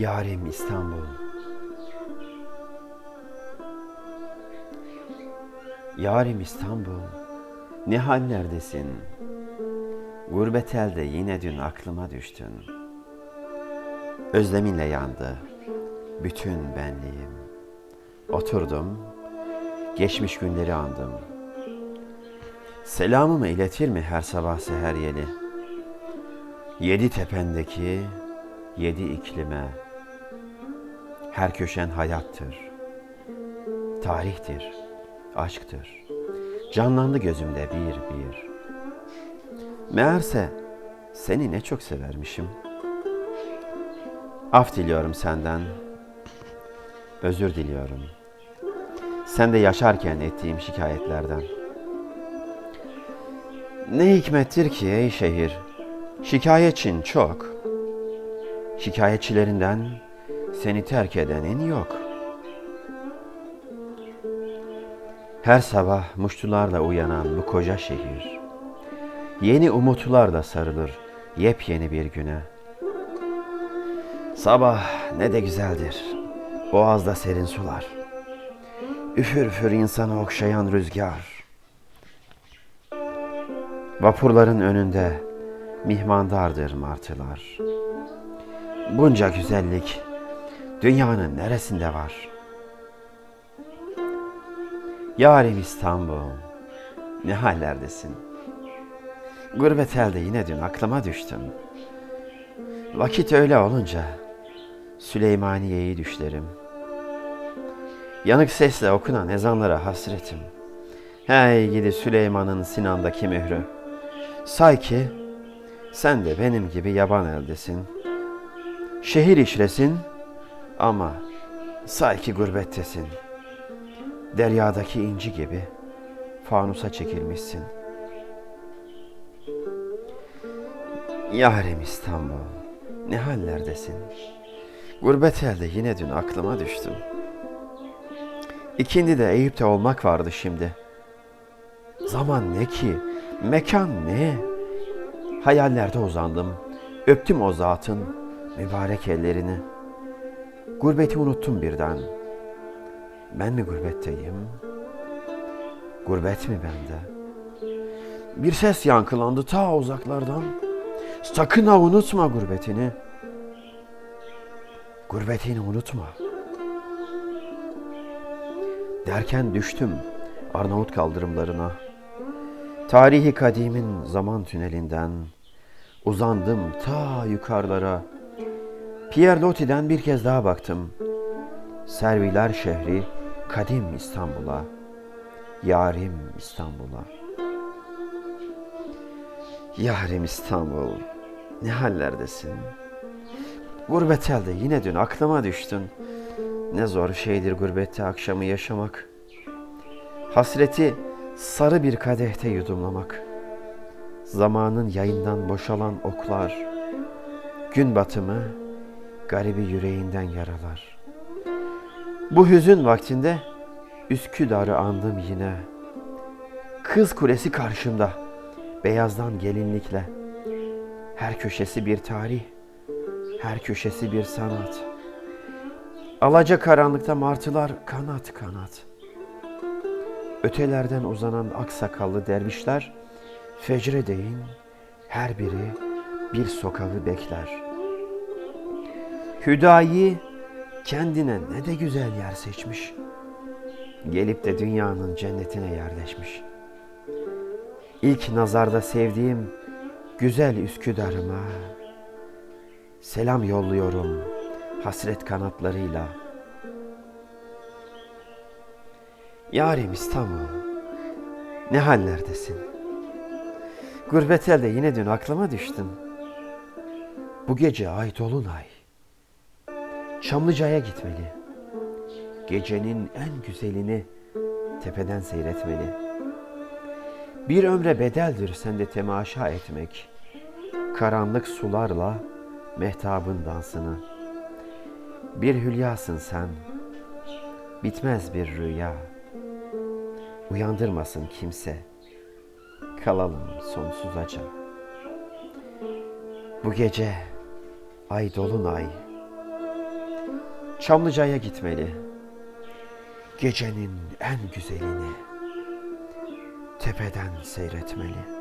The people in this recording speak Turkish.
Yarim İstanbul. Yarim İstanbul, ne hallerdesin? Gurbet elde yine dün aklıma düştün. Özleminle yandı bütün benliğim. Oturdum, geçmiş günleri andım. Selamımı iletir mi her sabah seher yeli? Yedi tependeki yedi iklime, her köşen hayattır, tarihtir, aşktır. Canlandı gözümde bir bir. Meğerse seni ne çok severmişim. Af diliyorum senden, özür diliyorum. Sen de yaşarken ettiğim şikayetlerden. Ne hikmettir ki ey şehir, şikayetçin çok. Şikayetçilerinden seni terk edenin yok. Her sabah muştularla uyanan bu koca şehir, yeni umutlarla sarılır yepyeni bir güne. Sabah ne de güzeldir, boğazda serin sular, üfür üfür insanı okşayan rüzgar. Vapurların önünde mihmandardır martılar. Bunca güzellik dünyanın neresinde var? Yarim İstanbul, ne hallerdesin? Gurbet elde yine dün aklıma düştün. Vakit öyle olunca Süleymaniye'yi düşlerim. Yanık sesle okunan ezanlara hasretim. Hey gidi Süleyman'ın Sinan'daki mührü. Say ki sen de benim gibi yaban eldesin. Şehir işlesin ama say ki gurbettesin. Deryadaki inci gibi fanusa çekilmişsin. Yarim İstanbul, ne hallerdesin? Gurbet elde yine dün aklıma düştün. İkindi de Eyüp'te olmak vardı şimdi. Zaman ne ki, mekan ne? Hayallerde uzandım, öptüm o zatın mübarek ellerini. Gurbeti unuttum birden. Ben mi gurbetteyim? Gurbet mi bende? Bir ses yankılandı ta uzaklardan. Sakın ha unutma gurbetini. Gurbetini unutma. Derken düştüm Arnavut kaldırımlarına. Tarihi kadimin zaman tünelinden uzandım ta yukarılara. Pierre Loti'den bir kez daha baktım. Serviler şehri kadim İstanbul'a. Yarim İstanbul'a. Yarim İstanbul, ne hallerdesin? Gurbet elde yine dün aklıma düştün. Ne zor şeydir gurbette akşamı yaşamak. Hasreti sarı bir kadehte yudumlamak. Zamanın yayından boşalan oklar. Gün batımı garibi yüreğinden yaralar. Bu hüzün vaktinde Üsküdar'ı andım yine. Kız kulesi karşımda, beyazdan gelinlikle. Her köşesi bir tarih, her köşesi bir sanat. Alaca karanlıkta martılar kanat kanat. Ötelerden uzanan aksakallı dervişler fecre değin her biri bir sokağı bekler. Hüdayi kendine ne de güzel yer seçmiş. Gelip de dünyanın cennetine yerleşmiş. İlk nazarda sevdiğim güzel Üsküdar'ıma selam yolluyorum hasret kanatlarıyla. Yarim İstanbul, ne hallerdesin? Gurbet elde yine dün aklıma düştün. Bu gece ay dolunay. Çamlıca'ya gitmeli. Gecenin en güzelini tepeden seyretmeli. Bir ömre bedeldir sende temaşa etmek. Karanlık sularla mehtabın dansını. Bir hülyasın sen, bitmez bir rüya. Uyandırmasın kimse, kalalım sonsuzaca. Bu gece ay dolunay, Çamlıca'ya gitmeli. Gecenin en güzelini tepeden seyretmeli.